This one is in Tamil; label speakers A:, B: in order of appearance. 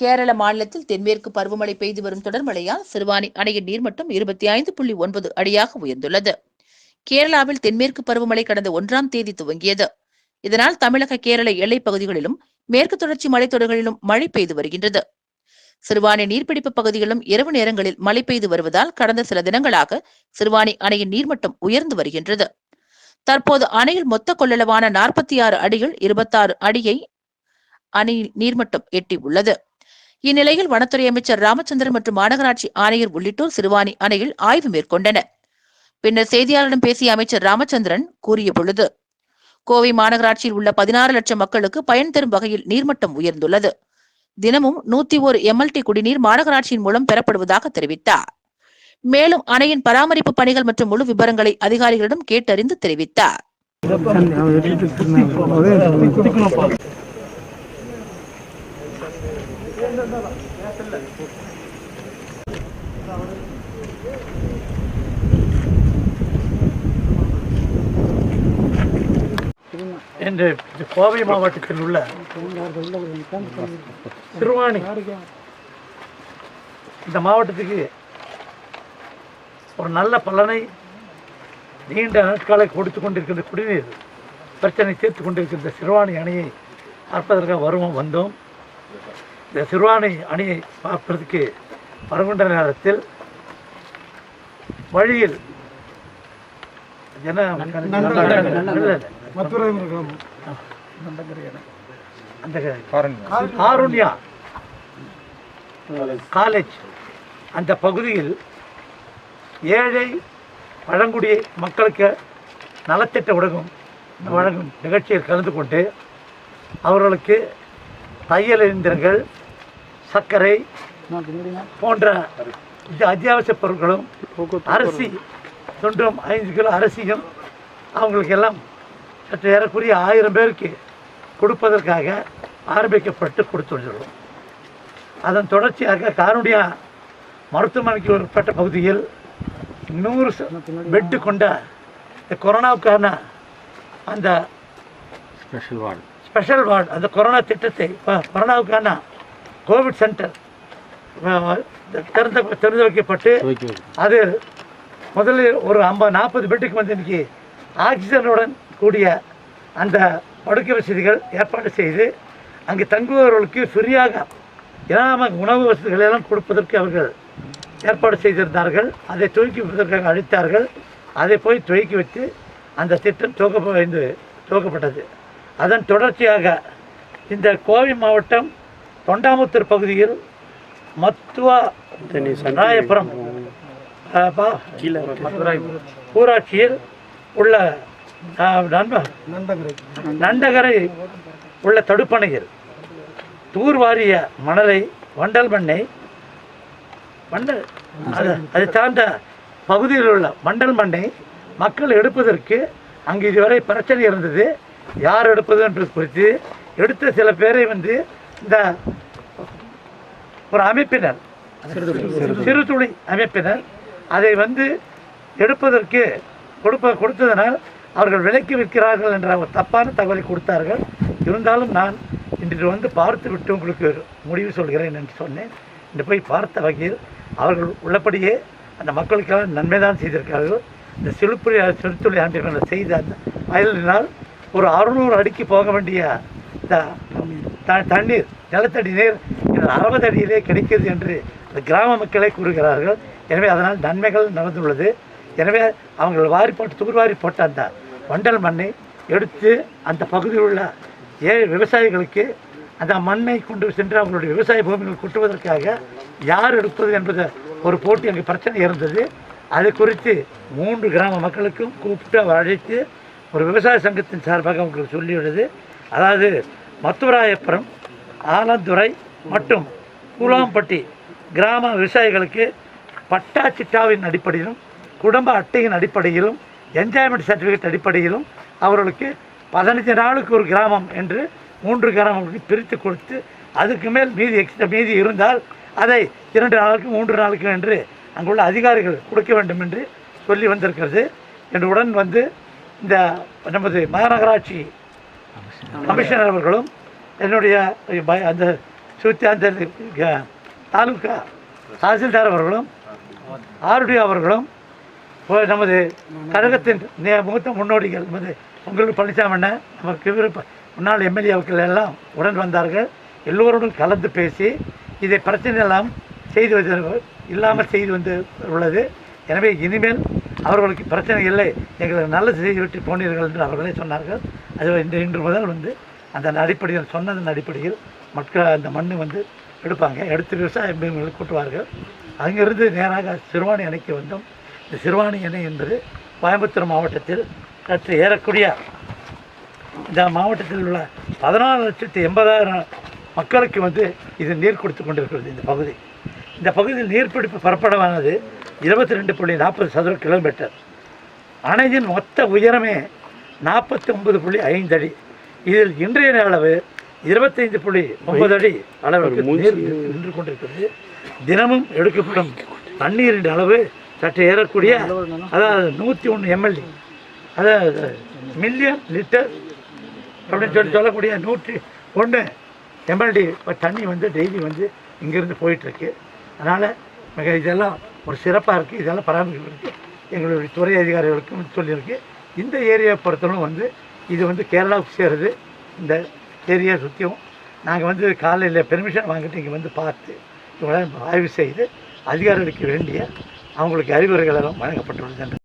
A: கேரள மாநிலத்தில் தென்மேற்கு பருவமழை பெய்து வரும் தொடர் மழையால் சிறுவாணி அணையின் நீர்மட்டம் இருபத்தி ஐந்து புள்ளி ஒன்பது அடியாக உயர்ந்துள்ளது. கேரளாவில் தென்மேற்கு பருவமழை கடந்த ஒன்றாம் தேதி துவங்கியது. இதனால் தமிழக கேரள எல்லைப் பகுதிகளிலும் மேற்கு தொடர்ச்சி மலைத்தொடர்களிலும் மழை பெய்து வருகின்றது. சிறுவாணி நீர்பிடிப்பு பகுதிகளிலும் இரவு நேரங்களில் மழை பெய்து வருவதால் கடந்த சில தினங்களாக சிறுவாணி அணையின் நீர்மட்டம் உயர்ந்து வருகின்றது. தற்போது அணையில் மொத்த கொள்ளளவான நாற்பத்தி ஆறு அடியில் இருபத்தாறு அடியை அணையில் நீர்மட்டம் எட்டி உள்ளது. இந்நிலையில் வனத்துறை அமைச்சர் ராமச்சந்திரன் மற்றும் மாநகராட்சி ஆணையர் உள்ளிட்டோர் சிறுவாணி அணையில் ஆய்வு மேற்கொண்டனர். பின்னர் செய்தியாளரிடம் பேசிய அமைச்சர் ராமச்சந்திரன் கூறிய பொழுது கோவை மாநகராட்சியில் உள்ள பதினாறு லட்சம் மக்களுக்கு பயன் தரும் வகையில் நீர்மட்டம் உயர்ந்துள்ளது. தினமும் நூத்தி ஒரு எம்எல்டி குடிநீர் மாநகராட்சியின் மூலம் பெறப்படுவதாக தெரிவித்தார். மேலும் அணையின் பராமரிப்பு பணிகள் மற்றும் முழு விவரங்களை அதிகாரிகளிடம் கேட்டறிந்து தெரிவித்தார்.
B: என்று கோவை மாவட்டத்தில் உள்ள திருவாணி இந்த மாவட்டத்துக்கு ஒரு நல்ல பலனை நீண்ட நாட்களை கொடுத்து கொண்டிருக்கின்ற குடிநீர் பிரச்சனை தீர்த்து கொண்டிருக்கின்ற சிறுவாணி அணையை பார்ப்பதற்காக வருவோம் வந்தோம். இந்த சிறுவாணி அணையை பார்ப்பதற்கு வருகின்ற நேரத்தில் வழியில். அந்த காருண்யா. காலேஜ். அந்த பகுதியில் ஏழை பழங்குடி மக்களுக்கு நலத்திட்ட உலகம் வழங்கும் நிகழ்ச்சியில் கலந்து கொண்டு அவர்களுக்கு தையல் இயந்திரங்கள் சர்க்கரை போன்ற இது அத்தியாவசிய பொருட்களும் அரிசி தொன்றும் ஐந்து கிலோ அரிசியும் அவங்களுக்கு எல்லாம் சற்று ஏறக்குறைய ஆயிரம் பேருக்கு கொடுப்பதற்காக ஆரம்பிக்கப்பட்டு கொடுத்துள்ளோம் அதன் தொடர்ச்சியாக காரணியா மருத்துவமனைக்கு உட்பட்ட பகுதியில் நூறு பெட்டு கொண்ட இந்த கொரோனாவுக்கான அந்த
C: ஸ்பெஷல் வார்டு
B: ஸ்பெஷல் வார்டு அந்த கொரோனா திட்டத்தை கொரோனாவுக்கான கோவிட் சென்டர். திறந்த திறந்து வைக்கப்பட்டு அது முதலில் ஒரு ஐம்பது நாற்பது பெட்டுக்கு வந்து இன்னைக்கு ஆக்சிஜனுடன் கூடிய அந்த படுக்கை வசதிகள் ஏற்பாடு செய்து அங்கு தங்குபவர்களுக்கு ஃப்ரீயாக இனாம உணவு வசதிகளை எல்லாம் கொடுப்பதற்கு அவர்கள் ஏற்பாடு செய்திருந்தார்கள். அதை துவக்கி வைப்பதற்காக அழைத்தார்கள் அதை போய் துவக்கி வைத்து அந்த திட்டம் துவக்க வைந்து துவக்கப்பட்டது. அதன் தொடர்ச்சியாக இந்த கோவை மாவட்டம் தொண்டாமுத்தூர் பகுதியில் மத்துவா ராயபுரம் ஊராட்சியில் உள்ள நண்டகரை உள்ள தடுப்பணையில் தூர்வாரிய மணலை வண்டல் மண்ணை வண்டல் அது அது சார்ந்த பகுதியில் உள்ள மண்டல் மண்ணை மக்கள் எடுப்பதற்கு அங்கு இதுவரை பிரச்சனை இருந்தது. யார் எடுப்பது என்பது குறித்து எடுத்த சில பேரை வந்து இந்த ஒரு அமைப்பினர் சிறு துளி அமைப்பினர் அதை வந்து எடுப்பதற்கு கொடுப்ப கொடுத்ததனால் அவர்கள் விலைக்கு விற்கிறார்கள் என்ற ஒரு தப்பான தகவலை கொடுத்தார்கள். இருந்தாலும் நான் இன்று வந்து பார்த்து விட்டு உங்களுக்கு முடிவு சொல்கிறேன் என்று சொன்னேன். இன்று போய் பார்த்த வகையில் அவர்கள் உள்ளபடியே அந்த மக்களுக்கெல்லாம் நன்மை தான் செய்திருக்கிறார்கள். இந்த சிலுப்புரி சிறுத்துளி ஆண்டினர் செய்த அந்த வயலினால் ஒரு அறுநூறு அடிக்கு போக வேண்டிய இந்த த- தண்ணீர் நிலத்தடி நீர் இந்த அறுபது அடியிலே கிடைக்கிறது என்று கிராம மக்களே கூறுகிறார்கள். எனவே அதனால் நன்மைகள் நடந்துள்ளது. எனவே அவங்கள் வாரி போட்டு தூர்வாரி போட்ட அந்த வண்டல் மண்ணை எடுத்து அந்த பகுதியில் உள்ள ஏழு விவசாயிகளுக்கு அந்த மண்ணை கொண்டு சென்று அவங்களுடைய விவசாய பூமிகள் கொட்டுவதற்காக யார் எடுப்பது என்பது ஒரு போட்டி அங்கே பிரச்சனை இருந்தது. அது குறித்து மூன்று கிராம மக்களுக்கும் கூப்பிட்டு அவர் அழைத்து ஒரு விவசாய சங்கத்தின் சார்பாக அவங்களுக்கு சொல்லியுள்ளது. அதாவது மத்துவராயப்புரம் ஆலந்துறை மற்றும் கூலாம்பட்டி கிராம விவசாயிகளுக்கு பட்டா சிட்டாவின் அடிப்படையிலும் குடும்ப அட்டையின் அடிப்படையிலும் என்ஜாய்மெண்ட் சர்டிஃபிகேட் அடிப்படையிலும் அவர்களுக்கு பதினஞ்சு நாளுக்கு ஒரு கிராமம் என்று மூன்று கிராமங்களுக்கு பிரித்து கொடுத்து அதுக்கு மேல் மீதி எக்ஸ்ட்ரா மீதி இருந்தால் அதை இரண்டு நாளுக்கு மூன்று நாளுக்கு என்று அங்குள்ள அதிகாரிகள் கொடுக்க வேண்டும் என்று சொல்லி வந்திருக்கிறது. என்னுடன் வந்து இந்த நமது மாநகராட்சி கமிஷனர் அவர்களும் என்னுடைய அந்த சுற்றி தாலுக்கா தாலுகா தாசில்தார் அவர்களும் ஆர்டி அவர்களும் நமது கழகத்தின் நே- மூத்த முன்னோடிகள் நமது உங்களுக்கு பழனிசாமி அண்ணன் நமக்கு முன்னாள் எம்எல்ஏ அவர்கள் எல்லாம் உடன் வந்தார்கள். எல்லோருடன் கலந்து பேசி இதை பிரச்சனை எல்லாம் செய்து வந்து இல்லாமல் செய்து வந்து உள்ளது. எனவே இனிமேல் அவர்களுக்கு பிரச்சனை இல்லை. எங்களுக்கு நல்ல செய்தி விட்டு போனீர்கள் என்று அவர்களே சொன்னார்கள். அது இன்று இன்று முதல் வந்து அந்த அடிப்படையில் சொன்னதன் அடிப்படையில் மக்கள் அந்த மண் வந்து எடுப்பாங்க. எடுத்து விவசாய மீன்களை கூட்டுவார்கள். அங்கிருந்து நேராக சிறுவாணி அணைக்கு வந்தோம். இந்த சிறுவாணி அணை என்பது கோயம்புத்தூர் மாவட்டத்தில் சற்று ஏறக்கூடிய இந்த மாவட்டத்தில் உள்ள பதினாலு லட்சத்து எண்பதாயிரம் மக்களுக்கு வந்து இது நீர் கொடுத்து கொண்டிருக்கிறது இந்த பகுதி. இந்த பகுதியில் நீர்பிடிப்பு பரப்பளவானது இருபத்தி ரெண்டு புள்ளி நாற்பது சதுர கிலோமீட்டர் அணையின் மொத்த உயரமே நாற்பத்தி ஒன்பது புள்ளி ஐந்து அடி. இதில் இன்றைய அளவு இருபத்தைந்து புள்ளி ஒன்பது அடி அளவுக்கு நீர் நின்று கொண்டிருக்கிறது. தினமும் எடுக்கப்படும் தண்ணீரின் அளவு சற்று ஏறக்கூடிய அதாவது நூற்றி ஒன்று எம்எல்ஏ அதாவது மில்லியன் லிட்டர் அப்படின்னு சொல்லி சொல்லக்கூடிய நூற்றி ஒன்று எம்எல்டி தண்ணி வந்து டெய்லி வந்து இங்கேருந்து போயிட்டுருக்கு அதனால் மிக இதெல்லாம் ஒரு சிறப்பாக இருக்குது இதெல்லாம் பராமரிப்பு எங்களுடைய துறை அதிகாரிகளுக்கும் சொல்லியிருக்கு. இந்த ஏரியாவை பொறுத்தவரை வந்து இது வந்து கேரளாவுக்கு சேருது. இந்த ஏரியா சுற்றியும் நாங்கள் வந்து காலையில் பெர்மிஷன் வாங்கிட்டு இங்கே வந்து பார்த்து இவங்களாம் ஆய்வு செய்து அதிகாரிகளுக்கு வேண்டிய அவங்களுக்கு அறிவுரைகள் எல்லாம் வழங்கப்பட்டுள்ளது